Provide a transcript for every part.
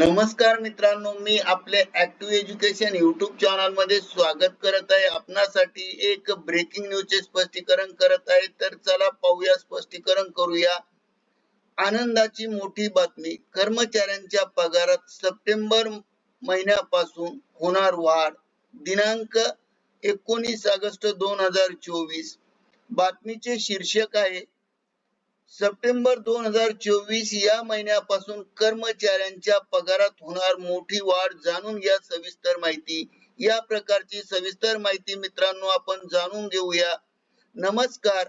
नमस्कार मित्रांनो मी आपले ऍक्टिव्ह एज्युकेशन युट्यूब चॅनलमध्ये स्वागत करत आहे. आपणासाठी एक ब्रेकिंग न्यूज चे स्पष्टीकरण करत आहे. तर चला पाहूया स्पष्टीकरण करूया. आनंदाची मोठी बातमी कर्मचाऱ्यांच्या पगारात सप्टेंबर महिन्यापासून होणार वाढ. दिनांक एकोणीस ऑगस्ट दोन हजार चोवीस. बातमीचे शीर्षक आहे सप्टेंबर दोन हजार चोवीस या महिन्यापासून कर्मचाऱ्यांच्या पगारात होणार मोठी वाढ जाणून घ्या सविस्तर माहिती. या प्रकारची सविस्तर माहिती मित्रांनो आपण जाणून घेऊया. नमस्कार.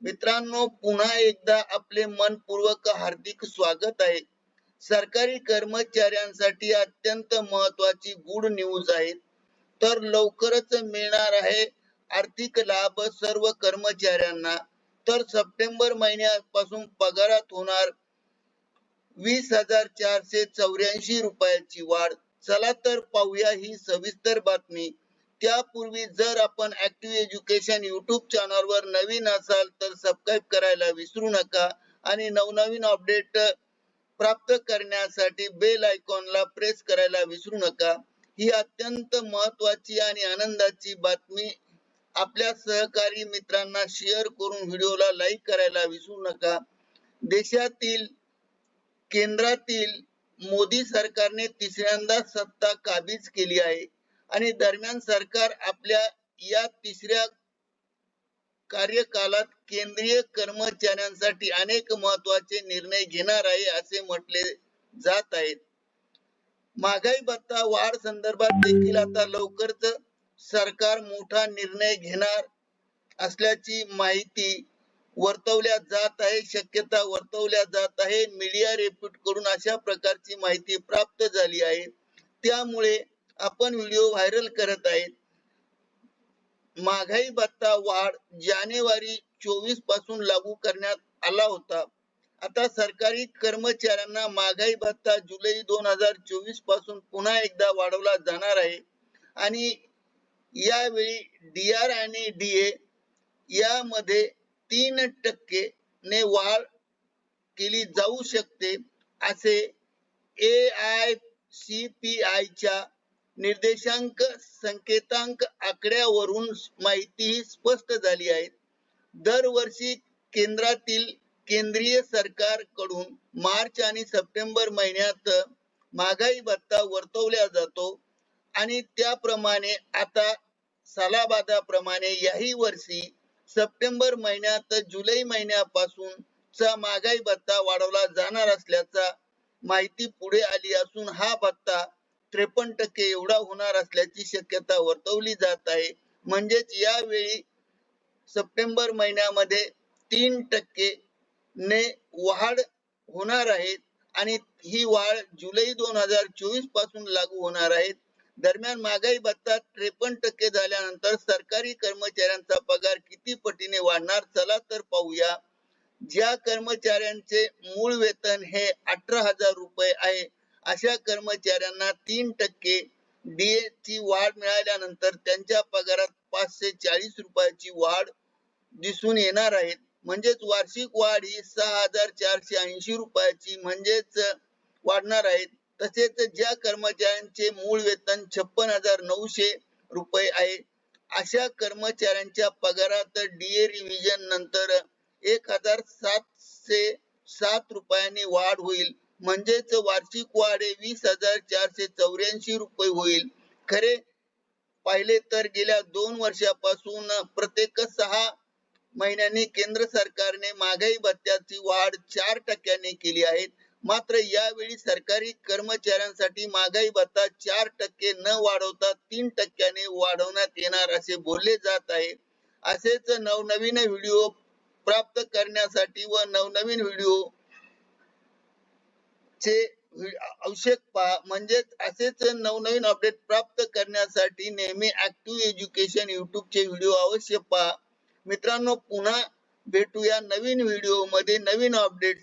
मित्रांनो पुन्हा एकदा आपले मनपूर्वक हार्दिक स्वागत आहे. सरकारी कर्मचाऱ्यांसाठी अत्यंत महत्वाची गुड न्यूज आहे. तर लवकरच मिळणार आहे आर्थिक लाभ सर्व कर्मचाऱ्यांना. तर सप्टेंबर महिन्यापासून पगारात होणार वीस हजार चारशे चौऱ्याऐंशी रुपयाची वाढ. चला तर पाहूया ही सविस्तर बातमी. त्यापूर्वी जर आपण ऍक्टिव्ह एज्युकेशन युट्यूब चॅनल वर नवीन असाल तर सबस्क्राईब करायला विसरू नका आणि नवनवीन अपडेट प्राप्त करण्यासाठी बेल आयकॉनला प्रेस करायला विसरू नका. ही अत्यंत महत्वाची आणि आनंदाची बातमी आपल्या सहकारी मित्रांना शेअर करून व्हिडिओला लाईक करायला विसरू नका. देशातील केंद्रातील मोदी सरकारने तिसऱ्यांदा सत्ता काबीज केली आहे. आणि दरम्यान सरकार आपल्या या तिसऱ्या कार्यकालात केंद्रीय कर्मचाऱ्यांसाठी अनेक महत्त्वाचे निर्णय घेणार आहे असे म्हटले जात आहेत महागाई भत्ता वाढ संदर्भात देखील आता लवकरच सरकार मोठा निर्णय घेणार असल्याची माहिती वर्तवल्या जात आहे. शक्यता वर्तवल्या जात आहे. मीडिया रिपोर्ट करून अशा प्रकारची माहिती प्राप्त झाली आहे. त्यामुळे आपण व्हिडिओ व्हायरल करत आहेत. महागाई भत्ता वाढ जानेवारी चोवीसपासून लागू करण्यात आला होता. आता सरकारी कर्मचाऱ्यांना महागाई भत्ता जुलै दोन हजार चोवीसपासून पुन्हा एकदा वाढवला जाणार आहे. आणि यावेळी डीआर आणि डीए यामध्ये तीन टक्के ने वाढ केली जाऊ शकते असे ए आय सी पी च्या निर्देशांक संकेतांक आकड्यावरून माहिती स्पष्ट झाली आहे. दरवर्षी केंद्रातील केंद्रीय सरकारकडून मार्च आणि सप्टेंबर महिन्यात महागाई भत्ता वर्तवला जातो. आणि त्याप्रमाणे आता सलाबादाप्रमाणे याही वर्षी सप्टेंबर महिन्यात जुलै महिन्यापासून चा महागाई भत्ता वाढवला जाणार असल्याचा माहिती पुढे आली असून हा भत्ता त्रेपन्न टक्के एवढा होणार असल्याची शक्यता वर्तवली जात आहे. म्हणजेच यावेळी सप्टेंबर महिन्यामध्ये तीन टक्के ने वाढ होणार आहे आणि ही वाढ जुलै दोन हजार चोवीसपासून लागू होणार आहे. दरम्यान महागाई भत्ता त्रेपन्न टक्के झाल्यानंतर सरकारी कर्मचाऱ्यांचा पगार किती पटीने वाढणार चला तर पाहूया. ज्या कर्मचाऱ्यांचे मूळ वेतन हे अठरा हजार रुपये आहे अशा कर्मचाऱ्यांना तीन टक्के डीए ची वाढ मिळाल्यानंतर त्यांच्या पगारात पाचशे चाळीस रुपयाची वाढ दिसून येणार आहे. म्हणजेच वार्षिक वाढ ही सहा हजार चारशे ऐंशी रुपयाची म्हणजेच वाढणार आहेत तसेच ज्या कर्मचाऱ्यांचे मूळ वेतन छप्पन हजार नऊशे रुपये आहे अशा कर्मचाऱ्यांच्या पगारात डीए रिव्हिजन नंतर एक हजार सातशे सात रुपयांनी वाढ होईल. म्हणजेच वार्षिक वाढ वीस हजार चारशे चौऱ्याऐंशी रुपये होईल. खरे पाहिले तर गेल्या दोन वर्षापासून प्रत्येक सहा महिन्यांनी केंद्र सरकारने महागाई भत्त्याची वाढ चार टक्क्यांनी केली आहे. मात्र यावेळी सरकारी कर्मचाऱ्यांसाठी महागाई भत्ता चार टक्के न वाढवता तीन टक्क्याने वाढवण्यात येणार असे बोलले जात आहे. असेच नवनवीन व्हिडिओ प्राप्त करण्यासाठी व नवनवीन व्हिडिओ चे आवश्यक पहा म्हणजेच असेच नवनवीन अपडेट प्राप्त करण्यासाठी नेहमी ऍक्टिव्ह एज्युकेशन युट्यूब चे व्हिडिओ अवश्य पहा. मित्रांनो पुन्हा भेटूया नवीन व्हिडिओमध्ये नवीन अपडेट